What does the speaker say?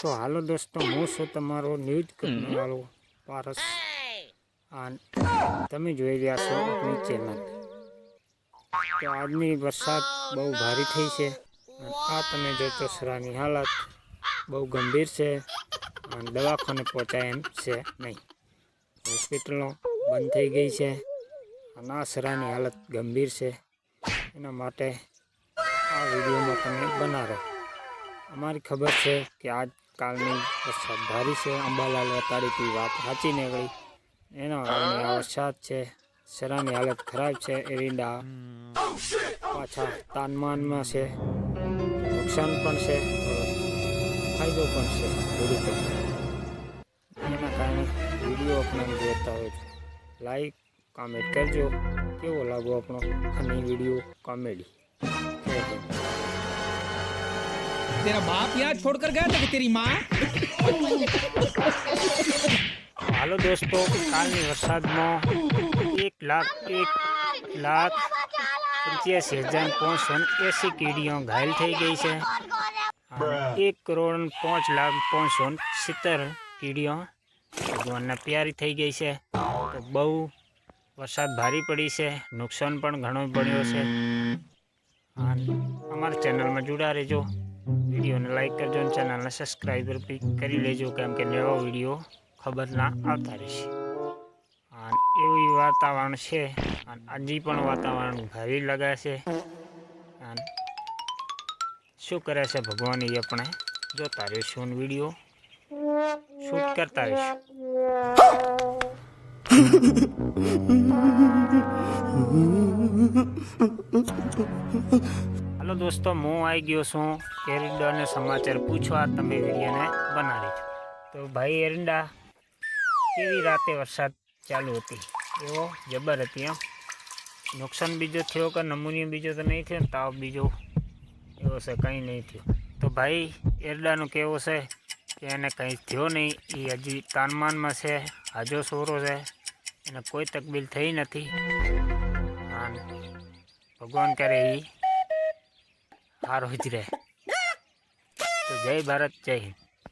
તો હાલો દોસ્તો હું છું તમારો ન્યૂઝ કરનારો પારસ. તમે જોઈ રહ્યા છો આપણી ચેનલ. તો આજની વરસાદ બહુ ભારે થઈ છે. અને આ તમે જો સરાની હાલત બહુ ગંભીર છે. અને દવાખાને પહોંચાય એમ છે નહીં. હોસ્પિટલો બંધ થઈ ગઈ છે. અને આ સરાની હાલત ગંભીર છે. એના માટે આ વિડીયોમાં તમે બનાવો અમારી ખબર છે કે આજકાલની વરસાદ ભારી છે અંબાલાલ વતાડીથી વાત સાચી નીકળી. એના કારણે વરસાદ છે, શરાની હાલત ખરાબ છે એરિંડા પાછા તાનમાનમાં છે. નુકસાન પણ છે ફાયદો પણ છે ખેડૂતો એના કારણે વીડિયો આપણે જોતા હોય છે લાઈક કોમેન્ટ કરજો. કેવો લાગો આપણો અને વીડિયો કોમેડી? तेरा बाप यहाँ छोड़कर गया था कि तेरी माँ હાલો દોસ્તો કાલની વરસાદમાં એક લાખ એક લાખ પંચ્યાસી હજાર પાંચસો એંસી કીડીઓ ઘાયલ થઈ ગઈ છે અને એક કરોડ પાંચ લાખ પાંચસો સિત્તેર કીડીઓ ભગવાનના પ્યારી થઈ ગઈ છે તો બહુ વરસાદ ભારી પડી છે નુકસાન પણ ઘણું પડ્યો છે અને અમારી ચેનલમાં જોડા રહેજો વિડીયોને લાઇક કરજો અને ચેનલને સબસ્ક્રાઈબર કરી લેજો, કેમ કે નવો વીડિયો ખબર ના આવતા રહેશે. અને એવું વાતાવરણ છે, અને હજી પણ વાતાવરણ ભારી લગાશે. અને શું કરે છે ભગવાન એ આપણે જોતા રહીશું વીડિયો? શૂટ કરતા રહીશું. હાલો દોસ્તો, હું આવી ગયો છું એરિંડાને સમાચાર પૂછવા. તમે વિડીયોને બનાવી છો. તો ભાઈ એરિંડા, કેવી રાતે વરસાદ ચાલુ હતી? એવો જબર હતી એમ. નુકસાન બીજો થયો કે નમૂનિયો બીજો તો નહીં થયો ને તાવ બીજો એવો છે, કંઈ નહીં થયો. તો ભાઈ, એરડાનું કેવો છે કે એને કંઈ થયો નહીં? એ હજી તાનમાનમાં છે, હાજો સોરો છે, એને કોઈ તકબીલ થઈ નથી. ભગવાન કરે એ સારો જ રહે. તો જય ભારત જય હિન્દ.